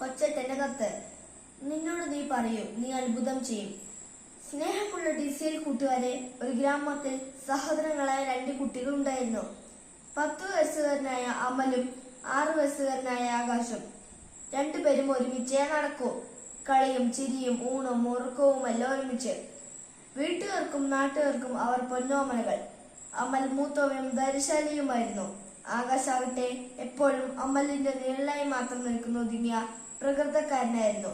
കൊച്ചേട്ടന്റെ കത്ത്. നിന്നോട് നീ പറയൂ നീ അത്ഭുതം ചെയ്യും. സ്നേഹമുള്ള ഡി സി എൽ കൂട്ടുകാരെ ഒരു ഗ്രാമത്തിൽ സഹോദരങ്ങളായ രണ്ട് കുട്ടികൾ ഉണ്ടായിരുന്നു പത്തു വയസ്സുകാരനായ അമലും ആറു വയസ്സുകാരനായ ആകാശം. രണ്ടുപേരും ഒരുമിച്ചേ നടക്കൂ. കളിയും ചിരിയും ഊണും ഉറക്കവും എല്ലാം ഒരുമിച്ച്. വീട്ടുകാർക്കും നാട്ടുകാർക്കും അവർ പൊന്നോമനകൾ. അമൽ മൂത്തവനും ധൈര്യശാലിയുമായിരുന്നു. ആകാശാവട്ടെ എപ്പോഴും അമലിന്റെ നിഴലായി മാത്രം നിൽക്കുന്ന ഒതുങ്ങിയ പ്രകൃതക്കാരനായിരുന്നു.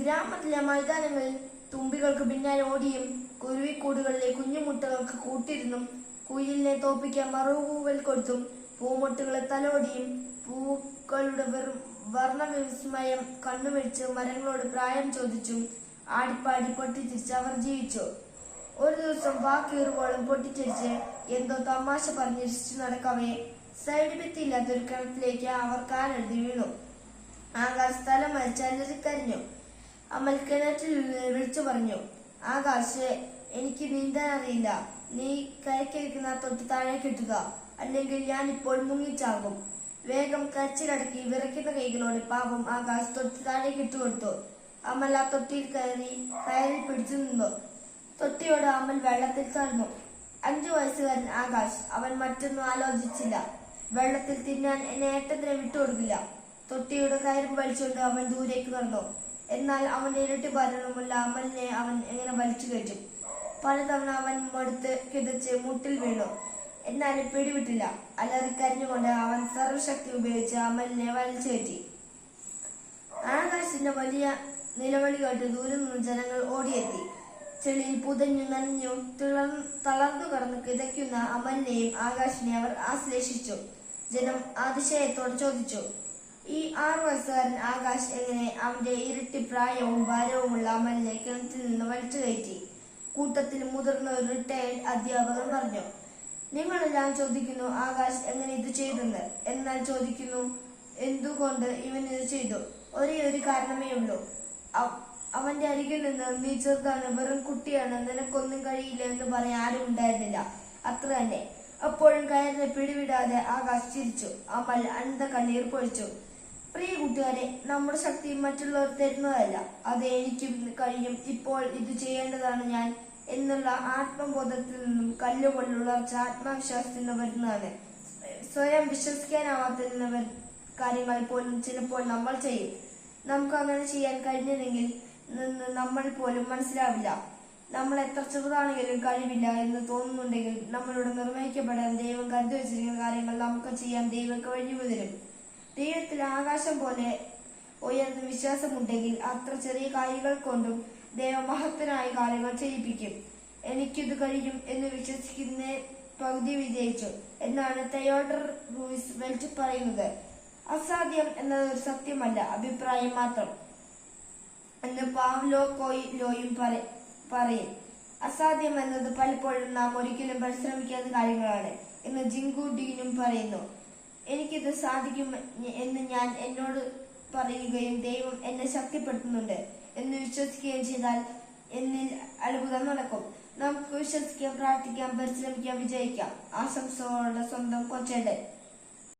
ഗ്രാമത്തിലെ മൈതാനങ്ങളിൽ തുമ്പികൾക്ക് പിന്നാലെ ഓടിയും കുരുവിക്കൂടുകളിലെ കുഞ്ഞുമുട്ടകൾക്ക് കൂട്ടിരുന്നും കുയിലിനെ തോപ്പിക്കാൻ മറുകൂവൽ കൊടുത്തും പൂമുട്ടുകളെ തലോടിയും പൂക്കളുടെ വെറും വർണവിസ്മയം കണ്ണുമിഴിച്ച് മരങ്ങളോട് പ്രായം ചോദിച്ചും ആടിപ്പാടി പൊട്ടിച്ചിരിച്ച് അവർ ജീവിച്ചു. ഒരു ദിവസം വാക്കേറുവോളം പൊട്ടിച്ചിരിച്ച് എന്തോ തമാശ പറഞ്ഞ് രസിച്ചു നടക്കവേ. സൈഡ് ഭിത്തിയില്ലാത്ത ഒരു കിണറ്റിലേക്ക് അവർ കാലെഴുതി വീണു. ആകാശ് സ്ഥലം കരിഞ്ഞു അമൽ കിണറ്റിൽ നിന്ന് വിളിച്ചു പറഞ്ഞു ആകാശ് എനിക്ക് നീന്താൻ അറിയില്ല. നീ കരക്കിരിക്കുന്ന തൊട്ട് താഴെ കിട്ടുക അല്ലെങ്കിൽ ഞാൻ ഇപ്പോൾ മുങ്ങിച്ചാകും. വേഗം കരച്ചിലടക്കി വിറയ്ക്കുന്ന കൈകളോടെ പാപം ആകാശ് തൊട്ട് താഴെ കിട്ടുകൊടുത്തു അമൽ ആ തൊട്ടിയിൽ കയറി കയറി പിടിച്ചു നിന്നു. തൊട്ടിയോട് അമൽ വെള്ളത്തിൽ തറന്നു അഞ്ചു വയസ്സുകാരൻ ആകാശ് അവൻ മറ്റൊന്നും ആലോചിച്ചില്ല. വെള്ളത്തിൽ തിന്നാൻ എന്നെ ഏട്ടത്തിനെ വിട്ടുകൊടുക്കില്ല. തൊട്ടിയുടെ കയറും വലിച്ചുകൊണ്ട് അവൻ ദൂരേക്ക് നടന്നു എന്നാൽ അവന്റെ ഇരട്ടി ഭരണമുള്ള അമലിനെ അവൻ എങ്ങനെ വലിച്ചു കയറ്റും? പലതവണ അവൻ മടുത്ത് കിതച്ച് മുട്ടിൽ വീണു. എന്നാലും പിടിവിട്ടില്ല. അലറിക്കരഞ്ഞുകൊണ്ട് അവൻ സർവശക്തി ഉപയോഗിച്ച് അമലിനെ വലിച്ചു കയറ്റി. ആകാശിന്റെ വലിയ നിലവിളി കേട്ട് ദൂരെ നിന്ന് ജനങ്ങൾ ഓടിയെത്തി. ചെളിയിൽ പുതഞ്ഞു നനഞ്ഞു തിളർ തളർന്നു കടന്ന് കിതയ്ക്കുന്ന അമലിനെയും ആകാശിനെ അവർ ആശ്ലേഷിച്ചു. ജനം അതിശയത്തോടെ ചോദിച്ചു ഈ ആറു വയസ്സുകാരൻ ആകാശ് എങ്ങനെ അവന്റെ ഇരട്ടി പ്രായവും ഭാരവുമുള്ള അമലിനെ കിണറ്റിൽ നിന്ന് വലിച്ചു കയറ്റി? കൂട്ടത്തിൽ മുതിർന്ന ഒരു റിട്ടയർഡ് അധ്യാപകൻ പറഞ്ഞു നിങ്ങളെല്ലാം ചോദിക്കുന്നു ആകാശ് എങ്ങനെ ഇത് ചെയ്തെന്ന്. എന്നാൽ ചോദിക്കുന്നു എന്തുകൊണ്ട് ഇവൻ ഇത് ചെയ്തു? ഒരേ ഒരു കാരണമേ ഉള്ളൂ അവന്റെ അരികിൽ നിന്ന് നീ ചെറുതാണ് വെറും കുട്ടിയാണ് നിനക്കൊന്നും കഴിയില്ല എന്ന് പറയാൻ ആരും ഉണ്ടായിരുന്നില്ല. അത്ര തന്നെ. അപ്പോഴും കയറിനെ പിടിവിടാതെ ആകാശ് ചിരിച്ചു. അമൽ അനന്ത കണ്ണീർ പൊഴിച്ചു. പ്രിയ കൂട്ടുകാരെ നമ്മുടെ ശക്തി മറ്റുള്ളവർ തരുന്നതല്ല. അത് എനിക്കും കഴിയും. ഇപ്പോൾ ഇത് ചെയ്യേണ്ടതാണ് ഞാൻ എന്നുള്ള ആത്മബോധത്തിൽ നിന്നും കല്ലുകൊണ്ടുള്ള ആത്മവിശ്വാസത്തിൽ നിന്ന് വരുന്നതാണ്. സ്വയം വിശ്വസിക്കാനാവാത്ത കാര്യങ്ങൾ പോലും ചിലപ്പോൾ നമ്മൾ ചെയ്യും. നമുക്ക് അങ്ങനെ ചെയ്യാൻ കഴിഞ്ഞതെങ്കിൽ നിന്ന് നമ്മൾ പോലും മനസ്സിലാവില്ല. നമ്മൾ എത്ര ചെറുതാണെങ്കിലും കഴിവില്ല എന്ന് തോന്നുന്നുണ്ടെങ്കിൽ നമ്മളോട് നിർവഹിക്കപ്പെടാൻ ദൈവം കരുതി വെച്ചിരിക്കുന്ന കാര്യങ്ങൾ നമുക്ക് ചെയ്യാൻ ദൈവം കഴിഞ്ഞു ദൈവത്തിൽ ആകാശം പോലെ ഉയർന്ന വിശ്വാസമുണ്ടെങ്കിൽ അത്ര ചെറിയ കാര്യങ്ങൾ കൊണ്ടും ദൈവമഹത്തനായ കാര്യങ്ങൾ ചെയ്യിപ്പിക്കും. എനിക്കിത് കഴിയും എന്ന് വിശ്വസിക്കുന്ന പകുതി വിജയിച്ചു എന്നാണ് തയോഡർ റൂയിസ് വെൽറ്റ് പറയുന്നത്. അസാധ്യം എന്നത് ഒരു സത്യമല്ല അഭിപ്രായം മാത്രം. എന്ന് പാവ്ലോ പറ- പറയും. അസാധ്യം എന്നത് പലപ്പോഴും നാം ഒരിക്കലും പരിശ്രമിക്കാത്ത കാര്യങ്ങളാണ് എന്ന് ജിങ്കു ഡീനും പറയുന്നു. എനിക്കിത് സാധിക്കും എന്ന് ഞാൻ എന്നോട് പറയുകയും ദൈവം എന്നെ ശക്തിപ്പെടുത്തുന്നുണ്ട് എന്ന് വിശ്വസിക്കുകയും ചെയ്താൽ എന്നിൽ അത്ഭുതം നടക്കും. നമുക്ക് വിശ്വസിക്കാം പ്രാർത്ഥിക്കാം പരിശ്രമിക്കാം വിജയിക്കാം. ആശംസകളോടെ സ്വന്തം കൊച്ചേണ്ടൻ